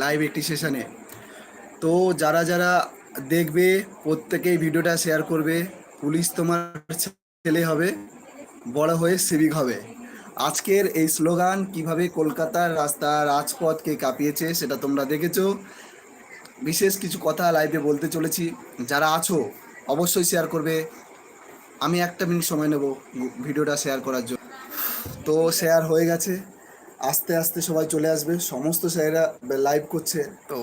Live একটি সেশনে তো যারা যারা দেখবে, প্রত্যেকেই ভিডিওটা শেয়ার করবে। পুলিশ তোমার ছেলে হবে, বড় হয়ে সিভিক হবে। আজকের এই স্লোগান কীভাবে কলকাতার রাস্তা রাজপথকে কাঁপিয়েছে, সেটা তোমরা দেখেছ। বিশেষ কিছু কথা লাইভে বলতে চলেছি। যারা আছো, অবশ্যই শেয়ার করবে। আমি একটা মিনিট সময় নেব ভিডিওটা শেয়ার করার জন্য। তো শেয়ার হয়ে গেছে। আস্তে আস্তে সবাই চলে আসবে। সমস্ত স্যারেরা লাইভ করছে। তো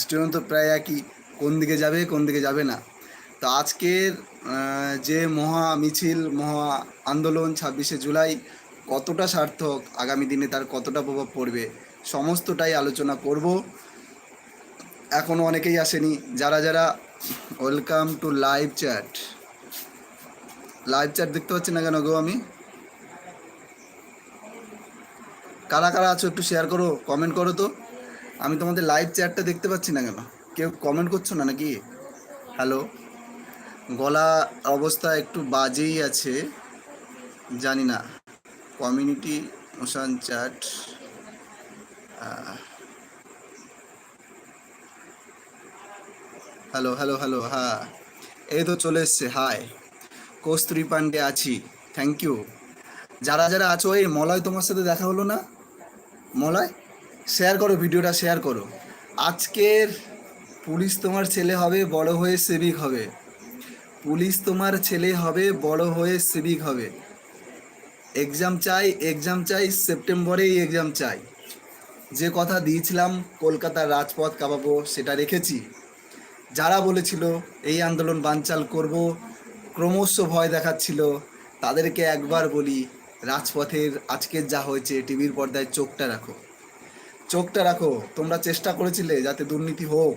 স্টুডেন্ট তো প্রায় একই, কোন দিকে যাবে, কোন দিকে যাবে না। তো আজকের যে মহা মিছিল, মহা আন্দোলন ছাব্বিশে জুলাই কতটা সার্থক, আগামী দিনে তার কতটা প্রভাব পড়বে, সমস্তটাই আলোচনা করব। এখনও অনেকেই আসেনি। যারা যারা welcome to live chat live chat দেখতে পাচ্ছি না কেন গো আমি? কারা কারা আছো একটু শেয়ার করো কমেন্ট করো তো। আমি তোমাদের লাইভ চ্যাটটা দেখতে পাচ্ছি না কেন? কেউ কমেন্ট করছ না নাকি? হ্যালো গলা অবস্থা একটু বাজেই আছে, জানি না। Community motion chat hello hello hello হ্যাঁ। এই তো চলে এসছে হাই কস্তুরি পান্ডে আছি থ্যাংক ইউ যারা যারা আছো, এই মলয় তোমার সাথে দেখা হলো না? মলয় শেয়ার করো ভিডিওটা শেয়ার করো। আজকের পুলিশ তোমার ছেলে হবে, বড় হয়ে সিভিক হবে। পুলিশ তোমার ছেলে হবে, বড় হয়ে সিভিক হবে। এক্সাম চাই এক্সাম চাই সেপ্টেম্বরেই এক্সাম চাই। যে কথা দিয়েছিলাম, কলকাতার রাজপথ কাঁপাবো, সেটা রেখেছি। যারা বলেছিল, এই আন্দোলন বানচাল করব, ক্রমশ ভয় দেখাচ্ছিল, তাদেরকে একবার বলি রাজপথের আজকের যা হয়েছে, টিভির পর্দায় চোখটা রাখো। চোখটা রাখো। তোমরা চেষ্টা করেছিলে যাতে দুর্নীতি হোক,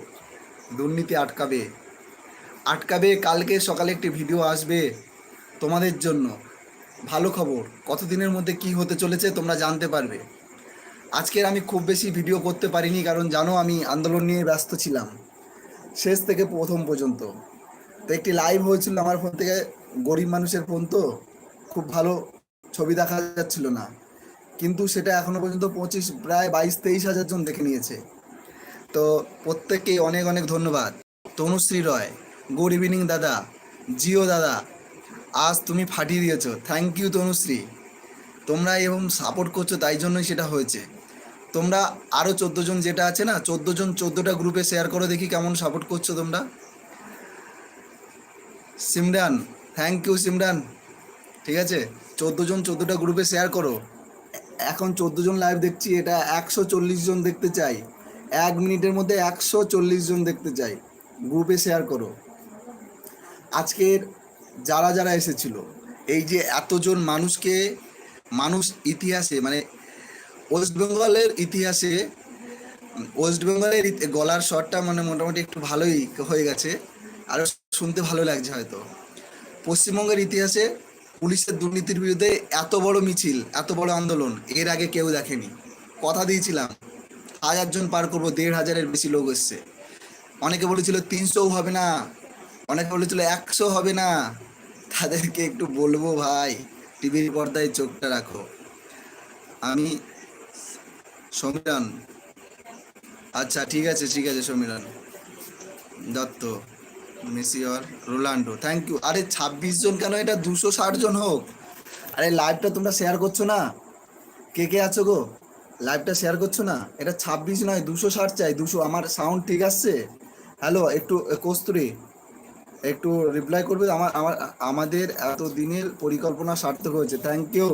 দুর্নীতি আটকাবে। আটকাবে, কালকে সকালে একটি ভিডিও আসবে তোমাদের জন্য। ভালো খবর, কতদিনের মধ্যে কি হতে চলেছে তোমরা জানতে পারবে। আজকের আমি খুব বেশি ভিডিও করতে পারিনি, কারণ জানো আমি আন্দোলন নিয়ে ব্যস্ত ছিলাম। শেষ থেকে প্রথম পর্যন্ত। তো একটি লাইভ হয়েছিল আমার ফোন থেকে, গরিব মানুষের ফোন তো। খুব ভালো ছবি দেখা যাচ্ছিল না। কিন্তু সেটা এখনও পর্যন্ত পঁচিশ, প্রায় বাইশ, তেইশ হাজার জন দেখে নিয়েছে। তো প্রত্যেককেই অনেক অনেক ধন্যবাদ। তনুশ্রী রয়, গুড ইভিনিং দাদা, জিও দাদা, আজ তুমি ফাটিয়ে দিয়েছ। Thank you Tanushree. তোমরা এবং সাপোর্ট করছ, তাই জন্যই সেটা হয়েছে। তোমরা আরও চোদ্দ জন যেটা আছে না, চোদ্দ জন চোদ্দোটা গ্রুপে শেয়ার করো দেখি কেমন সাপোর্ট করছ তোমরা। Simran thank you Simran. ঠিক আছে? চোদ্দ জন চোদ্দোটা গ্রুপে শেয়ার করো। এখন চোদ্দ জন লাইভ দেখছি, এটা একশো চল্লিশ জন দেখতে চাই। এক মিনিটের মধ্যে একশো চল্লিশ জন দেখতে চাই। গ্রুপে শেয়ার করো। আজকের যারা যারা এসেছিল, এই যে এতজন মানুষকে, মানুষ ইতিহাসে মানে ওয়েস্ট বেঙ্গলের ইতিহাসে ওয়েস্ট বেঙ্গলের গলার শটটা মানে মোটামুটি একটু ভালোই হয়ে গেছে। আর শুনতে ভালো লাগছে হয়তো। পশ্চিমবঙ্গের ইতিহাসে পুলিশের দুর্নীতির বিরুদ্ধে এত বড় মিছিল, এত বড় আন্দোলন, এর আগে কেউ দেখেনি। কথা দিয়েছিলাম, হাজার জন পার করব, দেড় হাজারের বেশি লোক এসছে। অনেকে বলেছিল তিনশোও হবে না, অনেকে বলেছিল একশো হবে না। তাদেরকে একটু বলব ভাই, টিভির পর্দায় চোখটা রাখো। আমি, সমীরণ। আচ্ছা ঠিক আছে ঠিক আছে, সমীরণ। দত্ত। মেসি আর রোনাল্ডো। থ্যাংক ইউ আরে ছাব্বিশ জন কেন? এটা দুশো ষাট জন হোক। আরে লাইভটা তোমরা শেয়ার করছ না? কে কে আছো গো? লাইভটা শেয়ার করছ না? এটা ছাব্বিশ নয়, দুশো ষাট চাই, দুশো। আমার সাউন্ড ঠিক আসছে? হ্যালো একটু কস্তুরি, একটু রিপ্লাই করবে? আমার আমার, আমাদের এত দিনের পরিকল্পনা সার্থক হয়েছে। থ্যাংক ইউ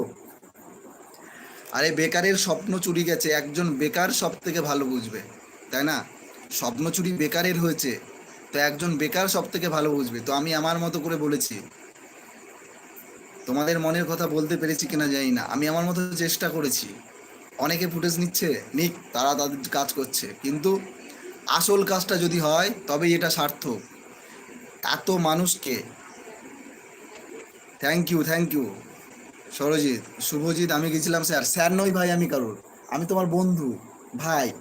আরে বেকারের স্বপ্ন চুরি গেছে। একজন বেকার সব থেকে ভালো বুঝবে, তাই না? স্বপ্ন চুরি বেকারের হয়েছে। তো একজন বেকার সব থেকে ভালো বুঝবে। তো আমি আমার মতো করে বলেছি। তোমাদের মনের কথা বলতে পেরেছি কিনা জানি না। আমি আমার মতো চেষ্টা করেছি। অনেকে ফুটেজ নিচ্ছে, নিক, তারা তাদের কাজ করছে। কিন্তু আসল কাজটা যদি হয়, তবেই এটা সার্থক। এত মানুষকে thank you thank you Sarajit, Subhajit, আমি গেছিলাম স্যার স্যার নই ভাই, আমি কারোর। আমি তোমার বন্ধু, ভাই,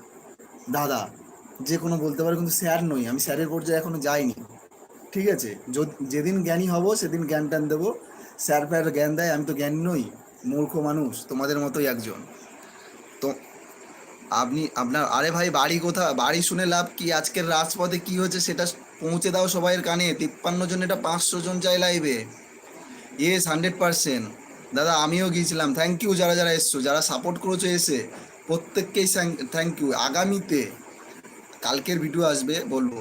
দাদা। যে কোনো বলতে পারো, কিন্তু স্যার নই। আমি স্যারের পর্যায়ে এখনও যাইনি। ঠিক আছে? যেদিন জ্ঞানী হব, সেদিন জ্ঞান টান দেবো। স্যার ফ্যার জ্ঞান দেয়, আমি তো জ্ঞানী নই, মূর্খ মানুষ, তোমাদের মতোই একজন। তো, আপনি, আপনার, আরে ভাই, বাড়ি কোথা বাড়ি শুনে লাভ কি? আজকের রাজপথে কি হচ্ছে সেটা পৌঁছে দাও সবাইয়ের কানে। তিপ্পান্ন জন এটা পাঁচশো জন চাই লাইভে ইয়েস হান্ড্রেড পার্সেন্ট দাদা, আমিও গিয়েছিলাম। থ্যাংক ইউ যারা যারা এসছো, যারা সাপোর্ট করেছ এসে, প্রত্যেককেই থ্যাংক ইউ আগামীতে কালকের ভিডিও আসবে, বলব।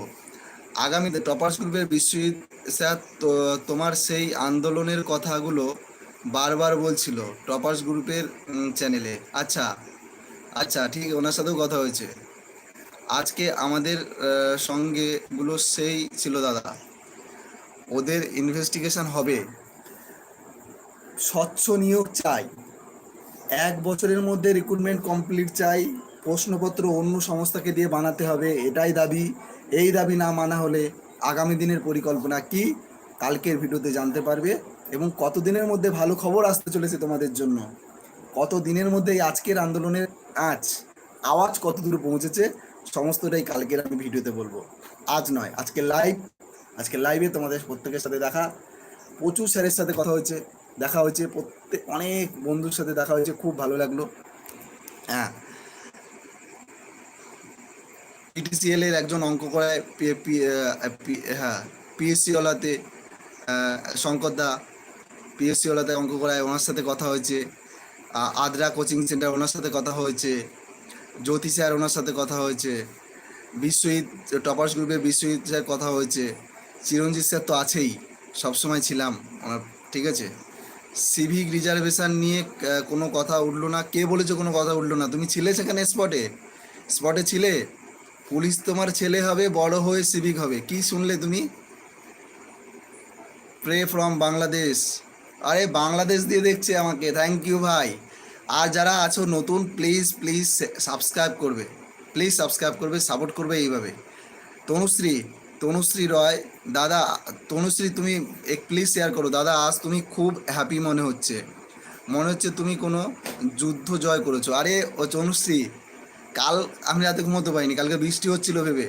আগামীতে টপার্স গ্রুপের বিশ্বজিৎ স্যার তোমার সেই আন্দোলনের কথাগুলো বারবার বলছিল টপার্স গ্রুপের চ্যানেলে আচ্ছা আচ্ছা ঠিক, ওনার সাথেও কথা হয়েছে। আজকে আমাদের সঙ্গে গুলো সেই ছিল দাদা। ওদের ইনভেস্টিগেশন হবে। স্বচ্ছ নিয়োগ চাই। এক বছরের মধ্যে রিক্রুটমেন্ট কমপ্লিট চাই। প্রশ্নপত্র অন্য সংস্থাকে দিয়ে বানাতে হবে, এটাই দাবি। এই দাবি না মানা হলে আগামী দিনের পরিকল্পনা কি, কালকের ভিডিওতে জানতে পারবে। এবং কত দিনের মধ্যে ভালো খবর আসতে চলেছে তোমাদের জন্য? কত দিনের মধ্যে এই আজকের আন্দোলনের আঁচ আওয়াজ কত দূর পৌঁছেছে, সমস্তটাই কালকের আমি ভিডিওতে বলব। আজ নয়, আজকে লাইভ আজকে লাইভে তোমাদের প্রত্যেকের সাথে দেখা। প্রচুর স্যারের সাথে কথা হয়েছে, দেখা হয়েছে, প্রত্যেক, অনেক বন্ধুর সাথে দেখা হয়েছে, খুব ভালো লাগল। হ্যাঁ পিটিসিএল এর একজন অঙ্ক করায় হ্যাঁ পিএসসি ওলাতে শঙ্কর দা পিএসসি ওলাতে অঙ্ক করায়, ওনার সাথে কথা হয়েছে। আদ্রা কোচিং সেন্টার, ওনার সাথে কথা হয়েছে। জ্যোতি স্যার, ওনার সাথে কথা হয়েছে। বিশ্বজিৎ টপার্স গ্রুপের বিশ্বজিৎ স্যার কথা হয়েছে। চিরঞ্জিত স্যার তো আছেই, সবসময় ছিলাম ওনার, ঠিক আছে? সিভিক রিজার্ভেশন নিয়ে কোনো কথা উঠল না, কে বলেছে কোনো কথা উঠল না? তুমি ছিলে সেখানে স্পটে স্পটে ছিলে? পুলিশ তোমার ছেলে হবে, বড় হয়ে সিভিক হবে। কি শুনলে তুমি? প্রে ফ্রম বাংলাদেশ আরে বাংলাদেশ দিয়ে দেখছে আমাকে থ্যাংক ইউ ভাই। আর যারা আছো নতুন প্লিজ প্লিজ সাবস্ক্রাইব করবে। প্লিজ সাবস্ক্রাইব করবে সাপোর্ট করবে এইভাবে। তনুশ্রী তনুশ্রী রয়, দাদা, তনুশ্রী তুমি এক প্লিজ শেয়ার করো। দাদা, আজ তুমি খুব হ্যাপি মনে হচ্ছে। মনে হচ্ছে তুমি কোনো যুদ্ধ জয় করেছ। আরে ও তনুশ্রী কাল আমি রাতে ঘুমোতে পারিনি, কালকে বৃষ্টি হচ্ছিল ভেবে।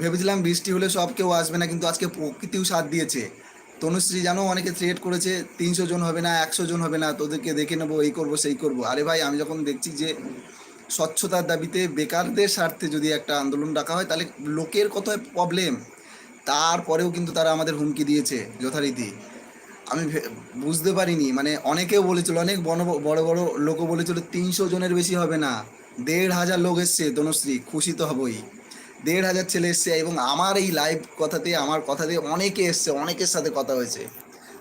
ভেবেছিলাম বৃষ্টি হলে সব কেউ আসবে না, কিন্তু আজকে প্রকৃতিও সাথ দিয়েছে। তনুশ্রী, জানো, অনেকে থ্রেট করেছে, তিনশো জন হবে না, একশো জন হবে না, তোদেরকে দেখে নেব, এই করব, সেই করব। আরে ভাই, আমি যখন দেখছি যে স্বচ্ছতার দাবিতে বেকারদের স্বার্থে যদি একটা আন্দোলন ডাকা হয়, তাহলে লোকের কত প্রবলেম তারপরেও কিন্তু তারা আমাদের হুমকি দিয়েছে যথারীতি। আমি বুঝতে পারিনি মানে অনেকেও বলেছিল, অনেক বড় বড় লোকও বলেছিল, তিনশো জনের বেশি হবে না। দেড় হাজার লোক এসছে তনুশ্রী খুশি তো হবই। দেড় হাজার ছেলে এসছে এবং আমার এই লাইভ কথাতে, আমার কথাতে অনেকে এসছে, অনেকের সাথে কথা হয়েছে।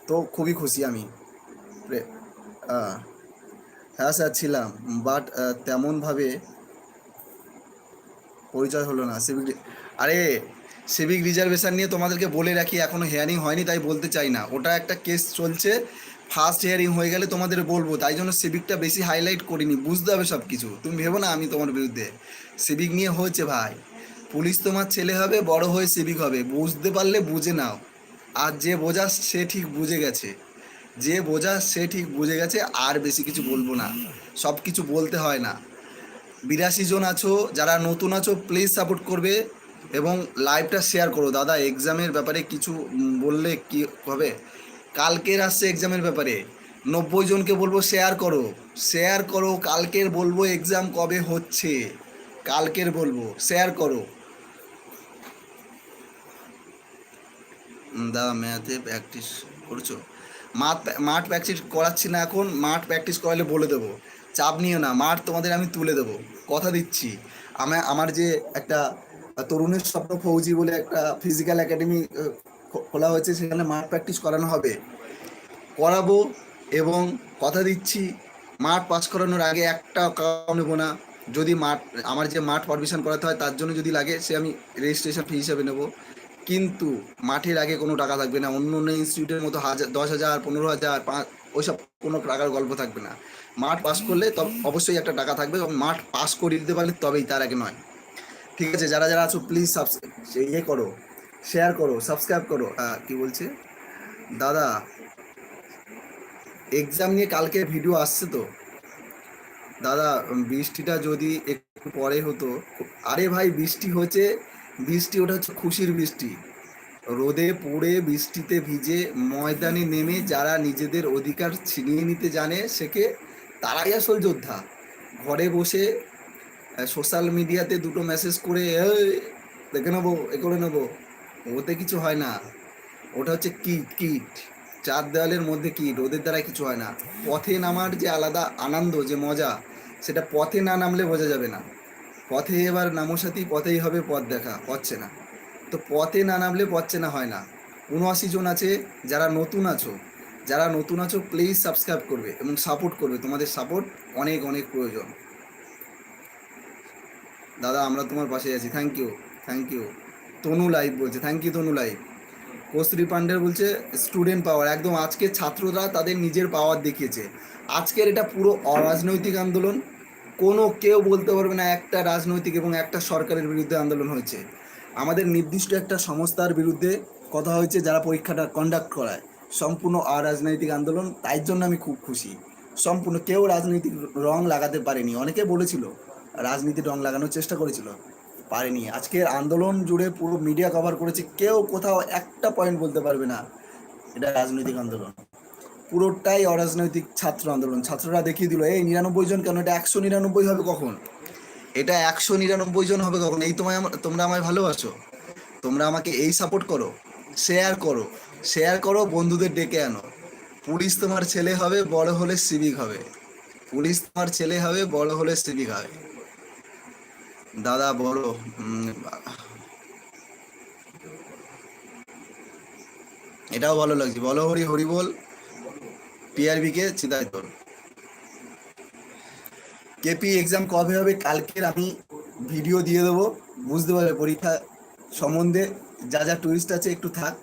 তো খুবই খুশি আমি। হ্যাঁ স্যার, ছিলাম বাট তেমনভাবে পরিচয় হলো না। সিভিক আরে সিভিক রিজার্ভেশন নিয়ে তোমাদেরকে বলে রাখি, এখনও হেয়ারিং হয়নি, তাই বলতে চাই না। ওটা একটা কেস চলছে ফার্স্ট হিয়ারিং হয়ে গেলে তোমাদের বলব, তাই জন্য সিভিকটা বেশি হাইলাইট করিনি, বুঝতে হবে সব কিছু তুমি ভেবো না আমি তোমার বিরুদ্ধে। সিভিক নিয়ে হয়েছে ভাই। পুলিশ তোমার ছেলে হবে, বড় হয়ে সিভিক হবে। বুঝতে পারলে বুঝে নাও। আর যে বোঝা, সে ঠিক বুঝে গেছে। যে বোঝা, সে ঠিক বুঝে গেছে, আর বেশি কিছু বলব না। সব কিছু বলতে হয় না। বিরাশি জন আছো, যারা নতুন আছো প্লিজ সাপোর্ট করবে এবং লাইভটা শেয়ার করো। দাদা এক্সামের ব্যাপারে কিছু বললে কি হবে? কালকের আসছে এক্সামের ব্যাপারে। নব্বই জনকে বলব শেয়ার করো। শেয়ার করো, কালকের বলব এক্সাম কবে হচ্ছে। কালকের বলব শেয়ার করো। দাদা ম্যাথে প্র্যাকটিস করছ? মাঠ মাঠ প্র্যাকটিস করাচ্ছি না এখন, মাঠ প্র্যাকটিস করালে বলে দেবো। চাপ নিও না, মাঠ তোমাদের আমি তুলে দেবো। কথা দিচ্ছি। আমার আমার যে একটা, তরুণের স্বপ্ন ফৌজি বলে একটা ফিজিক্যাল একাডেমি খোলা হয়েছে, সেখানে মাঠ প্র্যাকটিস করানো হবে। করাবো এবং কথা দিচ্ছি, মাঠ পাস করানোর আগে একটা কারণ নেব না। যদি মাঠ, আমার যে মাঠ পারমিশন করাতে হয়, তার জন্য যদি লাগে, সে আমি রেজিস্ট্রেশন ফি হিসাবে নেব। কিন্তু মাঠের আগে কোনো টাকা থাকবে না। অন্য অন্য ইনস্টিটিউটের মতো হাজার দশ হাজার, পনেরো হাজার, পাঁচ, ওইসব কোনো টাকার গল্প থাকবে না। মাঠ পাস করলে তবে, অবশ্যই একটা টাকা থাকবে। এবং মাঠ পাস করিয়ে দিতে পারলে তবেই তার আগে নয়। ঠিক আছে, যারা যারা আছো প্লিজ সাবস্ক্রাইব ইয়ে করো। শেয়ার করো সাবস্ক্রাইব করো। কি বলছে? দাদা এক্সাম নিয়ে কালকে ভিডিও আসছে তো। দাদা বৃষ্টিটা যদি একটু পরে হতো আরে ভাই বৃষ্টি হচ্ছে বৃষ্টি ওটা হচ্ছে খুশির বৃষ্টি। রোদে পড়ে বৃষ্টিতে ভিজে ময়দানে নেমে যারা নিজেদের অধিকার ছিনিয়ে নিতে জানে সেকে তারাই আসল যোদ্ধা। ঘরে বসে সোশ্যাল মিডিয়াতে দুটো মেসেজ করে "এই, দেখে নেব এ করে নেব। ওতে কিছু হয় না। ওটা হচ্ছে কিট কিট। চার দেওয়ালের মধ্যে কিট, ওদের দ্বারা কিছু হয় না। পথে নামার যে আলাদা আনন্দ, যে মজা, সেটা পথে না নামলে বোঝা যাবে না। পথে এবার নামো সাথী পথেই হবে পথ দেখা পথছে না। তো পথে না নামলে পথছে না হয় না। উনআশি জন আছে, যারা নতুন আছো। যারা নতুন আছো প্লিজ সাবস্ক্রাইব করবে এবং সাপোর্ট করবে। তোমাদের সাপোর্ট অনেক অনেক প্রয়োজন। দাদা, আমরা তোমার পাশে আছি। Thank you thank you Tanu live বলছে thank you Tanu live Kasturi পান্ডের বলছে স্টুডেন্ট পাওয়ার একদম আজকে ছাত্ররা তাদের নিজের পাওয়ার দেখিয়েছে। আজকের এটা পুরো অরাজনৈতিক আন্দোলন, কোনো কেউ বলতে পারবে না একটা রাজনৈতিক এবং একটা সরকারের বিরুদ্ধে আন্দোলন হয়েছে। আমাদের নির্দিষ্ট একটা সংস্থার বিরুদ্ধে কথা হয়েছে, যারা পরীক্ষাটা কন্ডাক্ট করায়। সম্পূর্ণ অরাজনৈতিক আন্দোলন, তাই জন্য আমি খুব খুশি। সম্পূর্ণ কেউ রাজনৈতিক রং লাগাতে পারেনি। অনেকে বলেছিল, রাজনীতি রং লাগানোর চেষ্টা করেছিল। পারেনি। আজকের আন্দোলন জুড়ে পুরো মিডিয়া কভার করেছে কেউ, কোথাও একটা পয়েন্ট বলতে পারবে না। এটা রাজনৈতিক আন্দোলন। পুরোটাই অরাজনৈতিক ছাত্র আন্দোলন। ছাত্ররা দেখিয়ে দিল, এই নিরানব্বই জন কেন? এটা একশো নিরানব্বই হবে কখন? এটা একশো নিরানব্বই জন হবে কখন? এই তোমায় তোমরা আমায় ভালোবাসো। তোমরা আমাকে এই সাপোর্ট করো। শেয়ার করো। শেয়ার করো, বন্ধুদের ডেকে আনো। পুলিশ তোমার ছেলে হবে, বড় হলে সিভিক হবে। পুলিশ তোমার ছেলে হবে, বড় হলে সিভিক হবে। দাদা বড় এটাও ভালো লাগছে। বলো হরি হরি বল। পিআরবি কে চিন্তায় তোর কেপি এক্সাম কবে হবে? কালকের আমি ভিডিও দিয়ে দেবো। বুঝতে পারবে পরীক্ষা সম্বন্ধে যা যা টুরিস্ট আছে একটু থাক।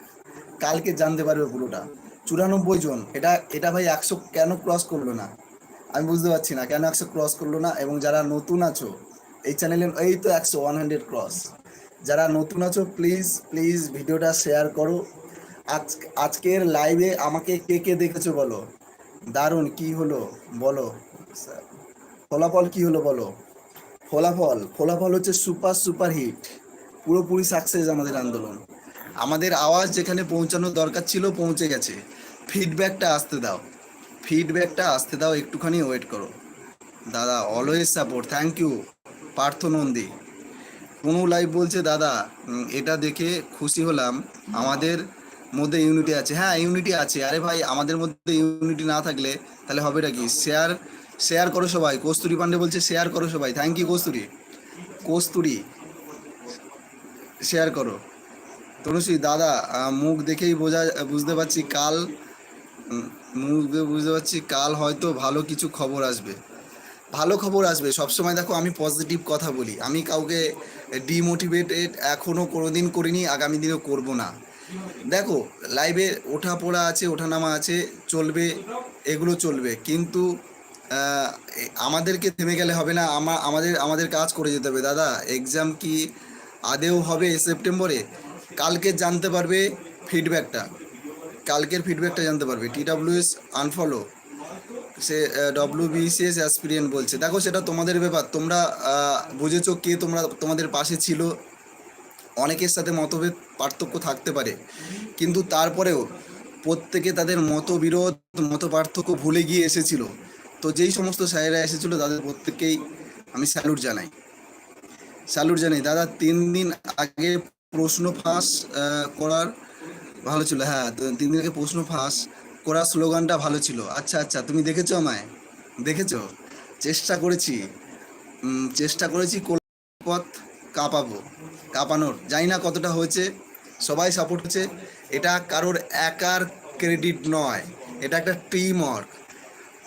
কালকে জানতে পারবে পুরোটা। চুরানব্বই জন। এটা এটা ভাই একশো কেন ক্রস করল না? আমি বুঝতে পারছি না কেন একশো ক্রস করল না? এবং যারা নতুন আছো এই চ্যানেলে এই তো একশো ওয়ান হান্ড্রেড ক্রস যারা নতুন আছো প্লিজ প্লিজ ভিডিওটা শেয়ার করো। আজ, আজকের লাইভে আমাকে কে কে দেখেছ বলো? দারুণ, কি হলো? বলো। ফলাফল কি হলো বলো? ফলাফল ফলাফল হচ্ছে সুপার সুপার হিট পুরোপুরি সাকসেস আমাদের আন্দোলন। আমাদের আওয়াজ যেখানে পৌঁছানোর দরকার ছিল, পৌঁছে গেছে। ফিডব্যাকটা আসতে দাও। ফিডব্যাকটা আসতে দাও, একটুখানি ওয়েট করো। দাদা always support thank you Partha Nandi. কোনো লাইভ বলছে, দাদা এটা দেখে খুশি হলাম। আমাদের মধ্যে ইউনিটি আছে। হ্যাঁ ইউনিটি আছে। আরে ভাই, আমাদের মধ্যে ইউনিটি না থাকলে তাহলে হবেটা কি? শেয়ার শেয়ার করো সবাই। কস্তুরি পান্ডে বলছে শেয়ার করো সবাই। Thank you kasuri. Kasuri share করো। তনুশ্রী, দাদা মুখ দেখেই বোঝা, বুঝতে পারছি কাল মুখ দেখে বুঝতে পারছি কাল হয়তো ভালো কিছু খবর আসবে। ভালো খবর আসবে। সবসময় দেখো আমি পজিটিভ কথা বলি। আমি কাউকে ডিমোটিভেটেড এখনও কোনোদিন করিনি, আগামী দিনেও করব না। দেখো লাইভে ওঠা পড়া আছে ওঠানামা আছে, চলবে, এগুলো চলবে। কিন্তু আমাদেরকে থেমে গেলে হবে না। আমা, আমাদের আমাদের কাজ করে যেতে হবে। দাদা এক্সাম কি আদেও হবে সেপ্টেম্বরে? কালকে জানতে পারবে ফিডব্যাকটা কালকের ফিডব্যাকটা জানতে পারবে। টিডাব্লিউএস আনফলো সে ডব্লিউ বিসিএস অ্যাসপিরিয়েন্ট বলছে। দেখো, সেটা তোমাদের ব্যাপার। তোমরা বুঝেছ কে তোমরা, তোমাদের পাশে ছিল? অনেকের সাথে মতভেদ, পার্থক্য থাকতে পারে। কিন্তু তারপরেও প্রত্যেকে তাদের মতবিরোধ মত পার্থক্য ভুলে গিয়ে এসেছিল। তো যেই সমস্ত স্যারেরা এসেছিল, তাদের প্রত্যেককেই আমি স্যালুট জানাই। স্যালুট জানাই। দাদা, তিন দিন আগে প্রশ্ন ফাঁস করার ভালো ছিল। হ্যাঁ তিন দিন আগে প্রশ্ন ফাঁস করার স্লোগানটা ভালো ছিল। আচ্ছা আচ্ছা তুমি দেখেছ আমায়? দেখেছ? চেষ্টা করেছি। চেষ্টা করেছি পথ কাঁপাবো, কাঁপানোর। জানি না কতটা হয়েছে। সবাই সাপোর্ট হচ্ছে। এটা কারোর একার ক্রেডিট নয়। এটা একটা টিম ওয়ার্ক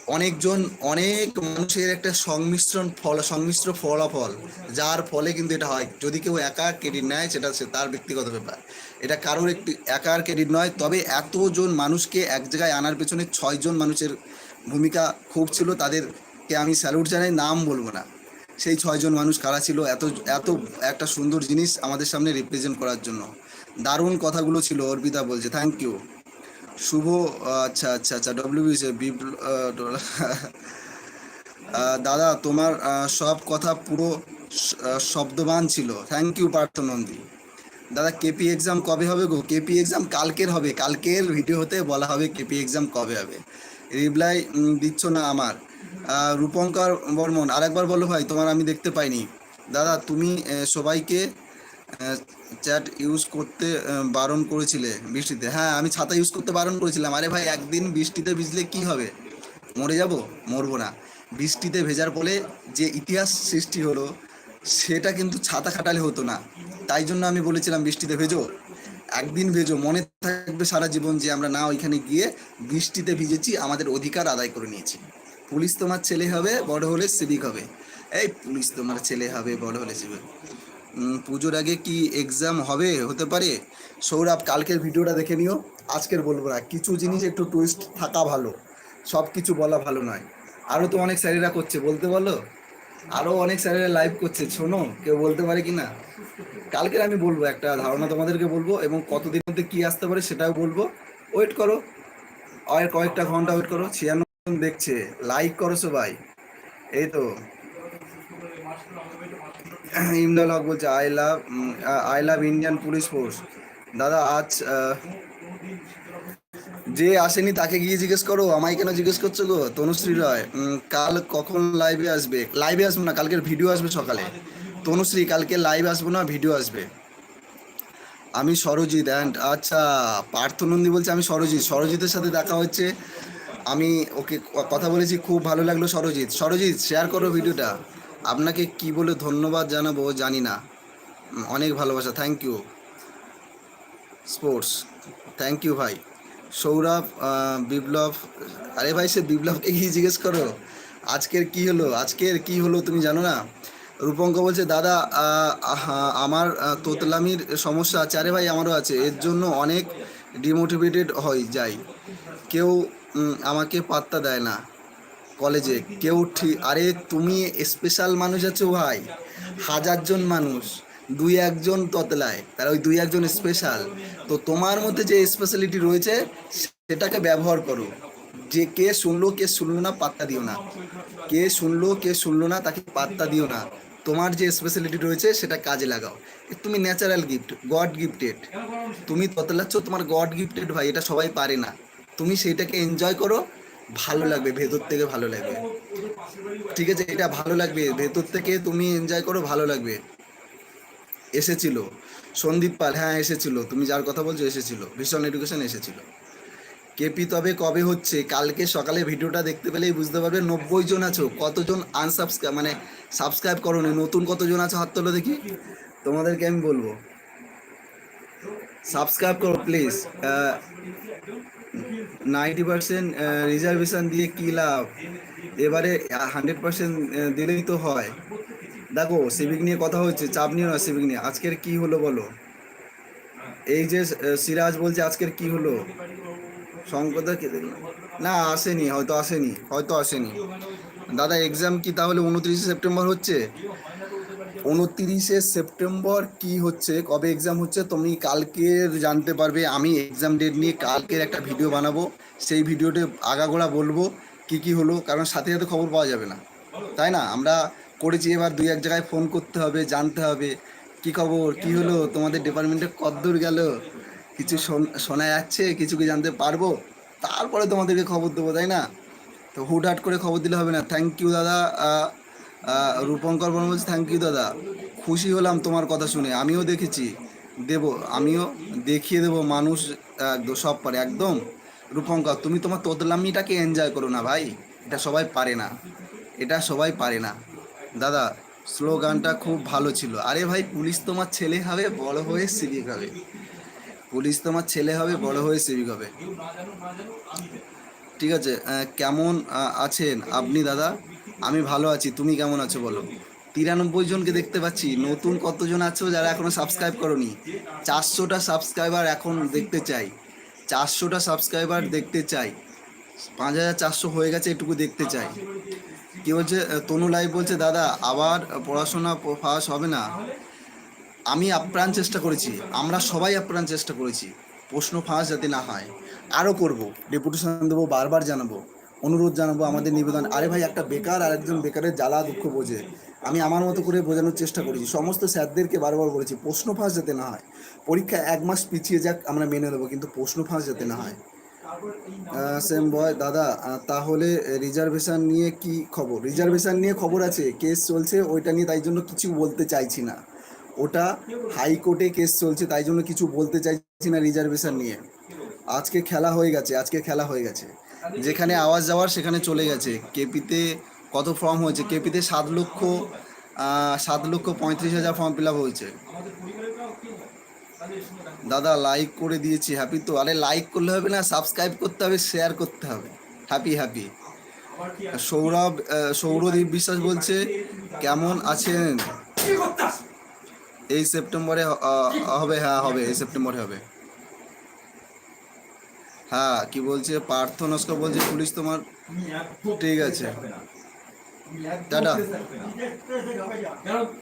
অনেকজন অনেক মানুষের একটা সংমিশ্রণ ফল, সংমিশ্র ফলাফল, যার ফলে কিন্তু এটা হয়। যদি কেউ একা ক্রেডিট নেয়, সেটা সে তার ব্যক্তিগত ব্যাপার। এটা কারোর একটি একার ক্রেডিট নয়, তবে এতজন মানুষকে এক জায়গায় আনার পেছনে ছয়জন মানুষের ভূমিকা খুব ছিল, তাদেরকে আমি স্যালুট জানাই, নাম বলব না। সেই ছয়জন মানুষ কারা ছিল, এত এত একটা সুন্দর জিনিস আমাদের সামনে রিপ্রেজেন্ট করার জন্য। দারুণ কথাগুলো ছিল, অর্পিতা বলছে থ্যাংক ইউ শুভ আচ্ছা আচ্ছা আচ্ছা ডব্লিউ দাদা, তোমার সব কথা পুরো শব্দবান ছিল। থ্যাংক ইউ পার্থ নন্দী দাদা কেপি এক্সাম কবে হবে গো? কেপি এক্সাম কালকের হবে। কালকের ভিডিওতে বলা হবে কেপি এক্সাম কবে হবে। রিপ্লাই দিচ্ছ না আমার। রূপঙ্কর বর্মন, আরেকবার বলো ভাই, তোমার আমি দেখতে পাইনি। দাদা, তুমি সবাইকে চ্যাট ইউজ করতে বারণ করেছিলে বৃষ্টিতে। হ্যাঁ আমি ছাতা ইউজ করতে বারণ করেছিলাম। আরে ভাই, একদিন বৃষ্টিতে ভিজলে কি হবে? মরে যাব? মরবো না। বৃষ্টিতে ভেজার ফলে যে ইতিহাস সৃষ্টি হলো, সেটা কিন্তু ছাতা খাটালে হতো না। তাই জন্য আমি বলেছিলাম, বৃষ্টিতে ভেজো। একদিন ভেজো। মনে থাকবে সারা জীবন যে আমরা না ওইখানে গিয়ে বৃষ্টিতে ভিজেছি, আমাদের অধিকার আদায় করে নিয়েছি। পুলিশ তোমার ছেলে হবে, বড় হলে সিভিক হবে। এই পুলিশ তোমার ছেলে হবে, বড় হলে সিভিক। পুজোর আগে কি এক্সাম হবে, হতে পারে? সৌরভ, কালকের ভিডিওটা দেখে নিও। আজকের বলব না, কিছু জিনিস একটু টুইস্ট থাকা ভালো সব কিছু বলা ভালো নয়। আরও তো অনেক স্যারেরা করছে, বলতে বলো আরও অনেক স্যারেরা লাইভ করছে, শোনো, কেউ বলতে পারে কি না কালকের আমি বলব, একটা ধারণা তোমাদেরকে বলব, এবং কতদিন মধ্যে কি আসতে পারে সেটাও বলব। ওয়েট করো। আর কয়েকটা ঘণ্টা ওয়েট করো ছিয়ান্ন জন দেখছে লাইক করো সবাই। এই তো। ইমদাল হক বলছে I love I love Indian police force দাদা, আজ যে আসেনি তাকে গিয়ে জিজ্ঞেস করো, আমায় কেন জিজ্ঞেস করছ গো, তনুশ্রী রয়? কাল কখন লাইভে আসবে? লাইভে আসব না, কালকের ভিডিও আসবে সকালে। তনুশ্রী, কালকে লাইভ আসব না ভিডিও আসবে। আমি সরজিৎ অ্যান্ড আচ্ছা পার্থ নন্দী বলছে, আমি সরজিৎ। সরজিতের সাথে দেখা হচ্ছে। আমি ওকে কথা বলেছি, খুব ভালো লাগল সরজিৎ। সরজিৎ শেয়ার করো ভিডিওটা আপনাকে কি বলে ধন্যবাদ জানাব জানি না। অনেক ভালোবাসা thank you sports thank you ভাই। সৌরভ বিপ্লব, আরে ভাই সে বিপ্লবকে কি জিজ্ঞেস করো? আজকের কি হলো? আজকের কি হলো তুমি জানো না? রূপঙ্ক বলছে, দাদা আমার তোতলামির সমস্যা আছে। আরে ভাই, আমারও আছে। এর জন্য অনেক ডিমোটিভেটেড হয়ে যাই। কেউ আমাকে পাত্তা দেয় না। কলেজে, কেউ ঠিক আরে, তুমি স্পেশাল মানুষ আছো ভাই। হাজারজন মানুষ, দুই একজন ততলায় তারা ওই দুই একজন স্পেশাল তো তোমার মধ্যে যে স্পেশালিটি রয়েছে, সেটাকে ব্যবহার করো। যে কে শুনলো কে শুনলো না, পাত্তা দিও না। কে শুনলো কে শুনলো না, তাকে পাত্তা দিও না। তোমার যে স্পেশালিটি রয়েছে, সেটা কাজে লাগাও। তুমি ন্যাচারাল গিফট গড গিফটেড তুমি ততলাচ্ছ, তোমার গড গিফটেড ভাই, এটা সবাই পারে না। তুমি সেইটাকে এনজয় করো ভালো লাগবে, ভেতর থেকে ভালো লাগবে। ঠিক আছে, এটা ভালো লাগবে, ভেতর থেকে তুমি এনজয় করো, ভালো লাগবে। এসেছিল। সন্দীপ পাল হ্যাঁ এসেছিল। তুমি যার কথা বলছো, এসেছিল। ভীষণ এডুকেশন এসেছিল। কেপি, তবে কবে হচ্ছে? কালকে সকালে ভিডিওটা দেখতে পেলেই বুঝতে পারবে, নব্বই জন আছো, কতজন আনসাবস্ক্রাইব মানে সাবস্ক্রাইব করো নতুন কতজন আছো হাত তোলো দেখি। তোমাদেরকে আমি বলব। সাবস্ক্রাইব করো প্লিজ নাইনটি পার্সেন্ট রিজার্ভেশন দিয়ে কী লাভ? এবারে হান্ড্রেড পার্সেন্ট দিলেই তো হয়। দেখো সিভিক নিয়ে কথা হচ্ছে, চাপ নিও না সিভিক নিয়ে। আজকের কি হলো বলো? এই যে সিরাজ বলছে আজকের কি হলো? শঙ্করদা কে না, আসেনি, হয়তো আসেনি হয়তো আসেনি। দাদা এক্সাম কি তাহলে উনত্রিশে সেপ্টেম্বর হচ্ছে? উনত্রিশে সেপ্টেম্বর কি হচ্ছে? কবে এক্সাম হচ্ছে? তুমি কালকে জানতে পারবে। আমি এক্সাম ডেট নিয়ে কালকের একটা ভিডিও বানাবো। সেই ভিডিওতে আগাগোড়া বলব কি কি হলো, কারণ সাথে সাথে খবর পাওয়া যাবে না। তাই না? আমরা করেছি এবার দুই এক জায়গায় ফোন করতে হবে, জানতে হবে। কি খবর? কি হলো? তোমাদের ডিপার্টমেন্টে কতদূর গেল? কিছু শোন- যাচ্ছে? কিছু কি জানতে পারব? তারপরে তোমাদেরকে খবর দেবো, তাই না? তো হুটহাট করে খবর দিলে হবে না। থ্যাংক ইউ দাদা। রূপঙ্কর বর্মা বলছে থ্যাংক ইউ দাদা। খুশি হলাম তোমার কথা শুনে। আমিও দেখেছি। দেব, আমিও দেখিয়ে দেবো মানুষ একদম সব পারে। একদম। রূপঙ্কর, তুমি তোমার তোতলামিটাকে এনজয় করো না ভাই। এটা সবাই পারে না। এটা সবাই পারে না। দাদা স্লোগানটা খুব ভালো ছিল। আরে ভাই, পুলিশ তোমার ছেলে হবে, বড় হয়ে সিভিক হবে। পুলিশ তোমার ছেলে হবে, বড় হয়ে সিভিক হবে। ঠিক আছে কেমন আছেন আপনি, দাদা? আমি ভালো আছি, তুমি কেমন আছো বলো? তিরানব্বই জনকে দেখতে পাচ্ছি, নতুন কতজন আছো যারা এখনও সাবস্ক্রাইব করনি? চারশোটা সাবস্ক্রাইবার এখন দেখতে চাই, চারশোটা সাবস্ক্রাইবার দেখতে চাই, পাঁচ হাজার চারশো হয়ে গেছে এটুকু দেখতে চাই। কি বলছে তনু লাইভ বলছে, দাদা, আবার পড়াশোনা ফাঁস হবে না। আমি আপ্রাণ চেষ্টা করেছি, আমরা সবাই আপ্রাণ চেষ্টা করেছি, প্রশ্ন ফাঁস যাতে না হয়। আরও করব ডেপুটেশন দেবো, বারবার জানাব। অনুরোধ জানাব আমাদের নিবেদন, আরে ভাই, একটা বেকার আর একজন বেকারের জ্বালা দুঃখ বোঝে। আমি আমার মতো করে বোঝানোর চেষ্টা করেছি। সমস্ত স্যারদেরকে বারবার বলেছি, প্রশ্ন ফাঁস যাতে না হয়। পরীক্ষা এক মাস পিছিয়ে যাক, আমরা মেনে নেব, কিন্তু প্রশ্ন ফাঁস যাতে না হয়। সেম বয় দাদা তাহলে রিজার্ভেশন নিয়ে কি খবর? রিজার্ভেশন নিয়ে খবর আছে কেস চলছে, ওইটা নিয়ে তাই জন্য কিছু বলতে চাইছি না। ওটা হাইকোর্টে কেস চলছে, তাই জন্য কিছু বলতে চাইছি না রিজার্ভেশন নিয়ে। আজকে খেলা হয়ে গেছে, আজকে খেলা হয়ে গেছে। যেখানে আওয়াজ যাওয়ার সেখানে চলে গেছে। কেপিতে কত ফর্ম হয়েছে? কেপিতে সাত লক্ষ সাত লক্ষ পঁয়ত্রিশ হাজার ফর্ম ফিল আপ হয়েছে। দাদা লাইক করে দিয়েছি হ্যাপি তো। আরে লাইক করলে হবে না সাবস্ক্রাইব করতে হবে শেয়ার করতে হবে। হ্যাপি হ্যাপি সৌরভ সৌরদীপ বিশ্বাস বলছে, কেমন আছেন? এই সেপ্টেম্বরে হবে হ্যাঁ হবে, এই সেপ্টেম্বরে হবে। হ্যাঁ কি বলছে? পার্থ নস্কর বলছে পুলিশ তোমার ঠিক আছে। টাটা।